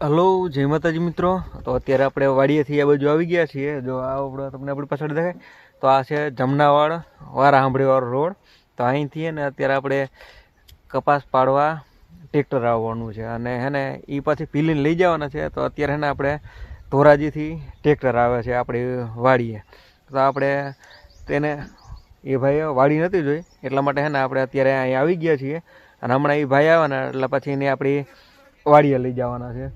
Hello, જય માતાજી મિત્રો. તો અત્યારે આપણે વાડીએથી આ બાજુ આવી ગયા છીએ. જો આ આપણો તમને આપણી પાછળ દેખાય. તો આ છે જમનાવાડ વારા આંબળીવાળો રોડ. તો અહીંથી ને અત્યારે આપણે કપાસ પાડવા ટ્રેક્ટર આવવાનું છે. અને હે ને એ પાછી પીલીને લઈ જવાના છે. તો અત્યારે હે ને આપણે ધોરાજીથી ટ્રેક્ટર આવે છે આપણી વાડીએ. તો આપણે તેને, એ ભાઈએ વાડી નથી જોઈ. એટલા માટે હે ને આપણે અત્યારે અહીં આવી ગયા છીએ. અને હમણાં એ ભાઈ આવે ને એટલે પછી એને આપણી વાડીએ લઈ જવાના છે.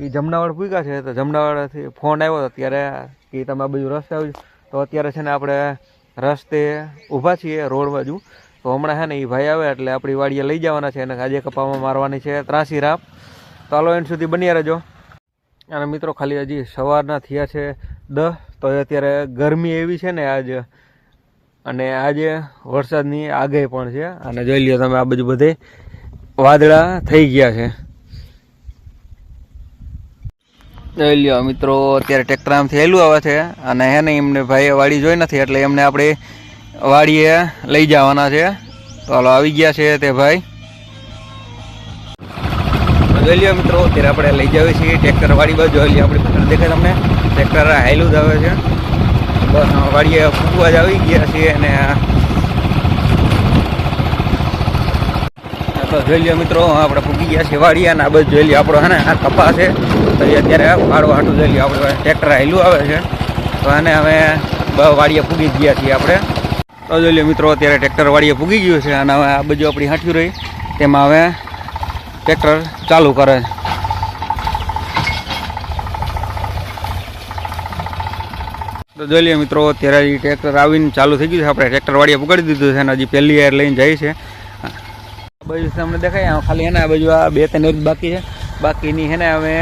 એ જમનાવાડ પૂગ્યા છે તો જમનાવાડથી ફોન આવ્યો તો ત્યારે કે તમે આ બાજુ રસ્તે આવજો. તો અત્યારે છે ને આપણે રસ્તે ઊભા છીએ રોડ બાજુ. તો હમણાં છે ને એ ભાઈ આવે એટલે આપણી વાડીએ લઈ જવાના છે અને આજે કપામાં મારવાની છે ત્રાસી રાપ. તો હાલો એન્ડ સુધી બન્યા રહેજો. અને મિત્રો ખાલી હજી સવારના થયા છે દસ તો અત્યારે ગરમી એવી છે ને આજે. અને આજે વરસાદની આગાહી પણ છે. અને જોઈ લ્યો તમે આ બાજુ બધે વાદળા થઈ ગયા છે. જોઈ લ્યો મિત્રો, અત્યારે ટ્રેક્ટર આમથી હેલું આવે છે અને હે ને એમને ભાઈએ વાડી જોઈ નથી, એટલે એમને આપણે વાડીએ લઈ જવાના છે. તો હાલો આવી ગયા છે તે ભાઈ. જોઈ લ્યો મિત્રો, અત્યારે આપણે લઈ જઈએ છીએ ટ્રેક્ટર વાડી બાજુ. જોઈ લઈએ આપણે દેખાય તમને. ટ્રેક્ટર હેલું જ આવે છે. બસ, વાડીએ ફૂટવા જ આવી ગયા છીએ અને તો જોઈ લ્યો મિત્રો આપણે પૂગી ગયા છે વાડિયા આ બધું જોઈ લ્યો, આપણો, હે ને આ કપા છે. તો એ અત્યારે વાળવા હાટું જોઈ લ્યો, આપણે ટ્રેક્ટર હેલું આવે છે. તો આને હવે વાડિયા પૂગી ગયા છીએ આપણે. તો જોઈ લ્યો મિત્રો, અત્યારે ટ્રેક્ટર વાડીએ પૂગી ગયું છે અને હવે આ બધું આપણી હાંટ્યું રહી. તેમાં હવે ટ્રેક્ટર ચાલુ કરે. છે તો જોઈ લઈએ મિત્રો, અત્યારે ટ્રેક્ટર આવીને ચાલુ થઈ ગયું છે. આપણે ટ્રેક્ટર વાડીએ પકડી દીધું છે અને હજી પહેલી યાર લઈને જાય છે. બાજુ તમને દેખાય. આ ખાલી એના બાજુ આ બે ત્રણ જ બાકી છે. બાકીની છે ને હવે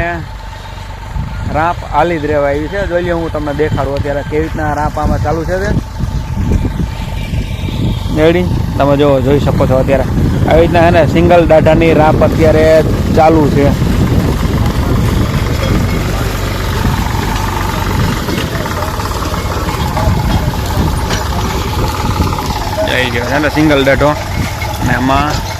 રાપ આલી જ રહેવા આવી છે. જોઈ લઈએ હું તમને દેખાડું અત્યારે કેવી રીતના રાપ આમાં ચાલુ છે રેડી તમે જો, જોઈ શકો છો અત્યારે. આવી રીતના છે ને સિંગલ દાઢાની રાપ અત્યારે ચાલુ છે. જઈ છે ને સિંગલ દાઢો. ને એમાં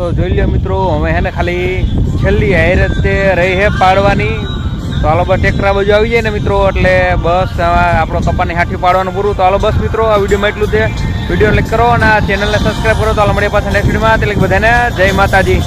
તો જોઈ લ્યો મિત્રો હવે હે ને ખાલી છેલ્લી હાઈર રહી હે પાડવાની. તો હાલો બસ ટેકરા બાજુ આવી જાય ને મિત્રો, એટલે બસ આપણો કપાની હાથી પાડવાનું પૂરું. તો હાલો બસ મિત્રો, આ વિડીયોમાં એટલું છે. વીડિયો લાઈક કરો અને આ ચેનલને સબસ્ક્રાઈબ કરો. તો આલો મળીએ પાછા નેક્સ્ટ વિડીયોમાં. એટલે બધાને જય માતાજી.